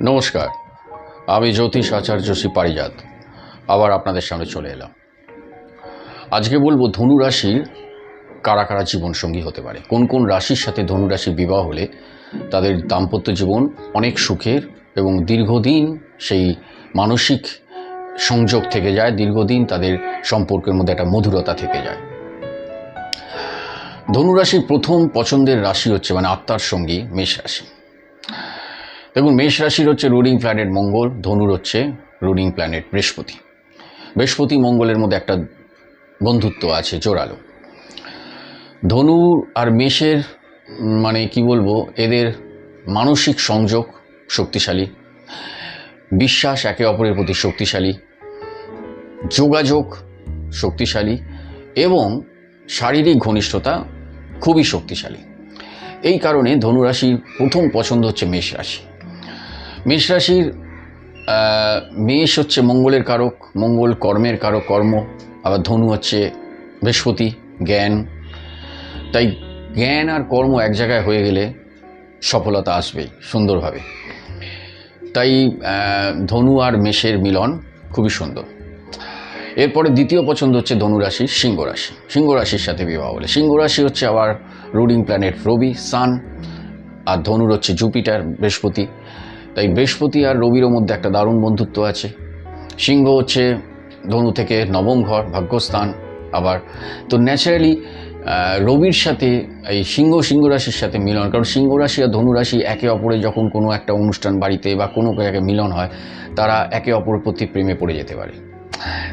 নমস্কার। আমি জ্যোতিষ আচার্য শ্রী পারিজাত। আবার আপনাদের সামনে চলে এলাম। আজকে বলব ধনু রাশির কারা কারা জীবনসঙ্গী হতে পারে? কোন কোন রাশির সাথে ধনু রাশির বিবাহ হলে তাদের দাম্পত্য জীবন অনেক সুখের এবং দীর্ঘদিন সেই মানসিক সংযোগ থেকে যায়, দীর্ঘদিন তাদের সম্পর্কের মধ্যে একটা মধুরতা থেকে যায়। ধনুরাশির প্রথম পছন্দের রাশি হচ্ছে মানে আত্মার সঙ্গী মেষ রাশি। দেখুন, মেষ রাশির হচ্ছে রুলিং প্ল্যানেট মঙ্গল, ধনুর হচ্ছে রুলিং প্ল্যানেট বৃহস্পতি। বৃহস্পতি মঙ্গলের মধ্যে একটা বন্ধুত্ব আছে, জোরালো। ধনু আর মেষের মানে কি বলব, এদের মানসিক সংযোগ শক্তিশালী, বিশ্বাস একে অপরের প্রতি শক্তিশালী, যোগাযোগ শক্তিশালী এবং শারীরিক ঘনিষ্ঠতা খুবই শক্তিশালী। এই কারণে ধনুরাশির প্রথম পছন্দ হচ্ছে মেষ রাশি। মেষ রাশির মেষ হচ্ছে মঙ্গলের কারক, মঙ্গল কর্মের কারক, কর্ম। আবার ধনু হচ্ছে বৃহস্পতি, জ্ঞান। তাই জ্ঞান আর কর্ম এক জায়গায় হয়ে গেলে সফলতা আসবেই, সুন্দরভাবে। তাই ধনু আর মেষের মিলন খুবই সুন্দর। এরপরে দ্বিতীয় পছন্দ হচ্ছে ধনুরাশি সিংহ রাশি। সিংহ রাশির সাথে বিবাহ হলে। সিংহ রাশি হচ্ছে আবার রুলিং প্ল্যানেট রবি, সান। আর ধনুর হচ্ছে জুপিটার, বৃহস্পতি। তাই বৃহস্পতি আর রবিরও মধ্যে একটা দারুণ বন্ধুত্ব আছে। সিংহ হচ্ছে ধনু থেকে নবম ঘর, ভাগ্যস্থান। আবার তো ন্যাচারালি রবির সাথে, এই সিংহ সিংহ রাশির সাথে মিলন। কারণ সিংহ রাশি আর ধনু রাশি একে অপরে যখন কোনো একটা অনুষ্ঠান বাড়িতে বা কোনো জায়গায় মিলন হয়, তারা একে অপরের প্রতি প্রেমে পড়ে যেতে পারে।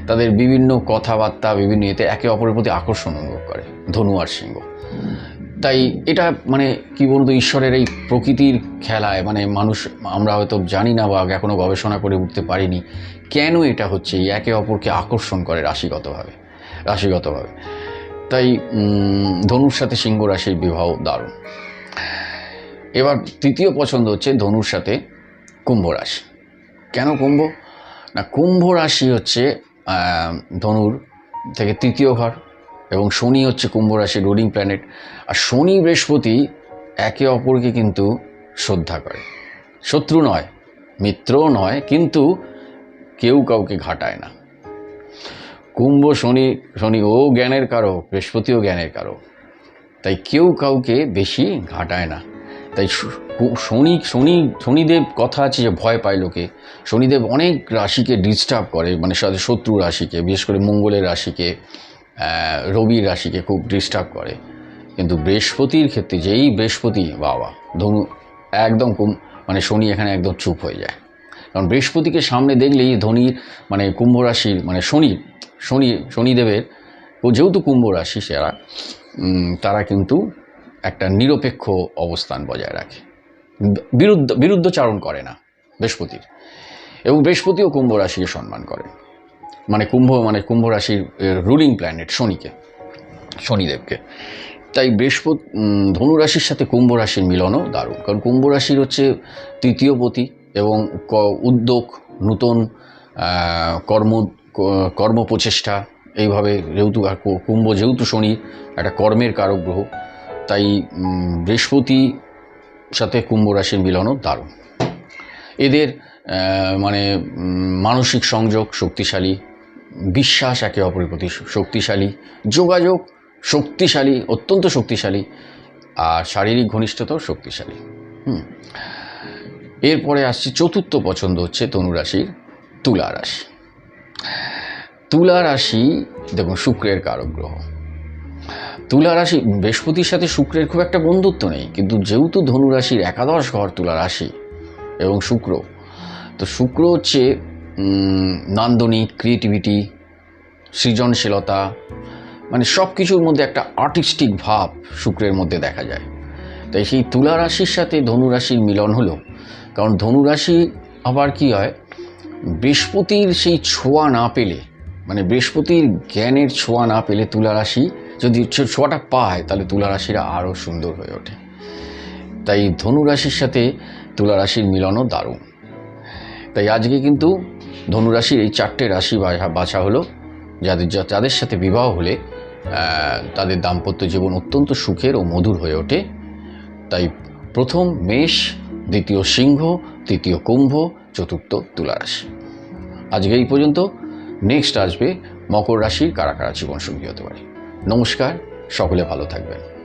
তাদের বিভিন্ন কথাবার্তা, বিভিন্ন এতে একে অপরের প্রতি আকর্ষণ অনুভব করে, ধনু আর সিংহ। তাই এটা মানে কি বলতো ঈশ্বরের এই প্রকৃতির খেলায় মানে মানুষ, আমরা হয়তো জানি না বা এখনও গবেষণা করে উঠতে পারিনি কেন এটা হচ্ছে একে অপরকে আকর্ষণ করে রাশিগতভাবে রাশিগতভাবে। তাই ধনুর সাথে সিংহ রাশির বিবাহ দারুণ। এবার তৃতীয় পছন্দ হচ্ছে ধনুর সাথে কুম্ভ রাশি। কেন কুম্ভ? না, কুম্ভ রাশি হচ্ছে ধনুর থেকে তৃতীয় ঘর। এবং শনি হচ্ছে কুম্ভ রাশির রুলিং প্ল্যানেট আর শনি বৃহস্পতি একে অপরকে কিন্তু শ্রদ্ধা করে। শত্রু নয় মিত্রও নয়, কিন্তু কেউ কাউকে ঘাটায় না। কুম্ভ শনি শনি ও জ্ঞানের কারও বৃহস্পতিও জ্ঞানের কারও তাই কেউ কাউকে বেশি ঘাটায় না। তাই শনি শনি, শনিদেব কথা আছে যে ভয় পায় লোকে। শনিদেব অনেক রাশিকে ডিস্টার্ব করে মানে শত্রু রাশিকে, বিশেষ করে মঙ্গলের রাশিকে। রবির রাশিকে খুব ডিস্টার্ব করে। কিন্তু বৃহস্পতির ক্ষেত্রে যেই বৃহস্পতি বাবা, ধনু একদম কুম মানে শনি এখানে একদম চুপ হয়ে যায়। কারণ বৃহস্পতিকে সামনে দেখলেই ধনির মানে কুম্ভ রাশির মানে শনি শনি, শনিদেবের, ও যেহেতু কুম্ভ রাশি সেরা তারা কিন্তু একটা নিরপেক্ষ অবস্থান বজায় রাখে। বিরুদ্ধ, বিরুদ্ধচারণ করে না বৃহস্পতির। এবং বৃহস্পতিও কুম্ভ রাশিকে সম্মান করে। মানে কুম্ভ মানে কুম্ভ রাশির রুলিং প্ল্যানেট শনিকে, শনিদেবকে। তাই বৃহস্পতি ধনুরাশির সাথে কুম্ভ রাশির মিলনও দারুণ। কারণ কুম্ভ রাশির হচ্ছে তৃতীয় পতি এবং ক- উদ্যোগ, নূতন কর্ম কর্ম প্রচেষ্টা, এইভাবে যেহেতু কুম্ভ যেহেতু শনি, একটা কর্মের কারক গ্রহ, তাই বৃহস্পতি সাথে কুম্ভ রাশির মিলনও দারুণ। এদের মানে মানসিক সংযোগ শক্তিশালী বিশ্বাস একে অপরের প্রতি শক্তিশালী, যোগাযোগ শক্তিশালী, অত্যন্ত শক্তিশালী, আর শারীরিক ঘনিষ্ঠতাও শক্তিশালী। হুম। এরপরে আসছে চতুর্থ পছন্দ হচ্ছে তনুরাশির তুলা রাশি। তুলা রাশি, দেখুন, শুক্রের কারক গ্রহ। তুলা রাশি, বৃহস্পতির সাথে শুক্রের খুব একটা বন্ধুত্ব নেই, কিন্তু যেহেতু ধনুরাশির একাদশ ঘর তুলা রাশি এবং শুক্র, তো শুক্র হচ্ছে নান্দনিক ক্রিয়েটিভিটি সৃজনশীলতা মানে সব কিছুর মধ্যে একটা আর্টিস্টিক ভাব শুক্রের মধ্যে দেখা যায়। তাই সেই তুলা রাশির সাথে ধনুরাশির মিলন হলো। কারণ ধনুরাশি আবার কি হয়, বৃহস্পতির সেই ছোঁয়া না পেলে মানে বৃহস্পতির জ্ঞানের ছোঁয়া না পেলে তুলা রাশি যদি ছোঁয়াটা পায়, তাহলে তুলা রাশিরা আরও সুন্দর হয়ে ওঠে। তাই ধনু রাশির সাথে তুলা রাশির মিলনও দারুণ। তাই আজকে কিন্তু ধনুরাশির এই চারটে রাশি বাছা- হলো যাদের যাদের সাথে বিবাহ হলে তাদের দাম্পত্য জীবন অত্যন্ত সুখের ও মধুর হয়ে ওঠে। তাই প্রথম মেষ, দ্বিতীয় সিংহ, তৃতীয় কুম্ভ, চতুর্থ তুলা রাশি আজকে এই পর্যন্ত। নেক্সট আসবে মকর রাশির কারা কারা জীবন জীবনসঙ্গী হতে পারে। নমস্কার, সকলে ভালো থাকবেন।